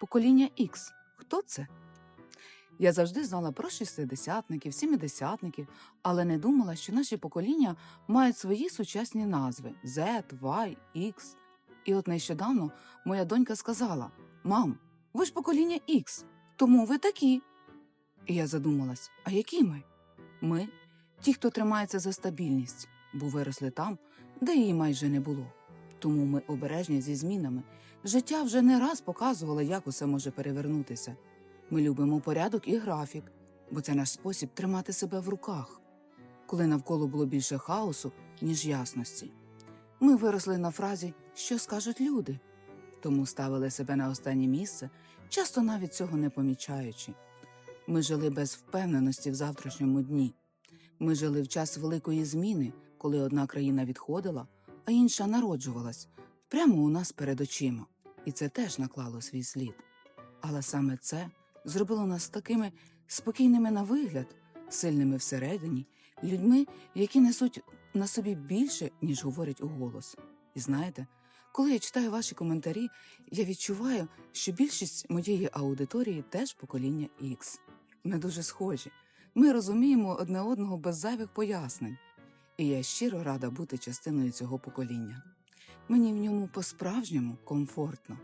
Покоління Х. Хто це? Я завжди знала про шістдесятників, сімдесятників, але не думала, що наші покоління мають свої сучасні назви Z, Y, X. І от нещодавно моя донька сказала: Мам, ви ж покоління Х, тому ви такі. І я задумалась: а які ми? Ми ті, хто тримається за стабільність, бо виросли там, де її майже не було. Тому ми обережні зі змінами. Життя вже не раз показувало, як усе може перевернутися. Ми любимо порядок і графік, бо це наш спосіб тримати себе в руках, коли навколо було більше хаосу, ніж ясності. Ми виросли на фразі Що скажуть люди? Тому ставили себе на останнє місце, часто навіть цього не помічаючи. Ми жили без впевненості в завтрашньому дні. Ми жили в час великої зміни, коли одна країна відходила, а інша народжувалась прямо у нас перед очима. І це теж наклало свій слід. Але саме це зробило нас такими спокійними на вигляд, сильними всередині, людьми, які несуть на собі більше, ніж говорять у голос. І знаєте, коли я читаю ваші коментарі, я відчуваю, що більшість моєї аудиторії теж покоління X. Ми дуже схожі. Ми розуміємо одне одного без зайвих пояснень. І я щиро рада бути частиною цього покоління. Мені в ньому по-справжньому комфортно.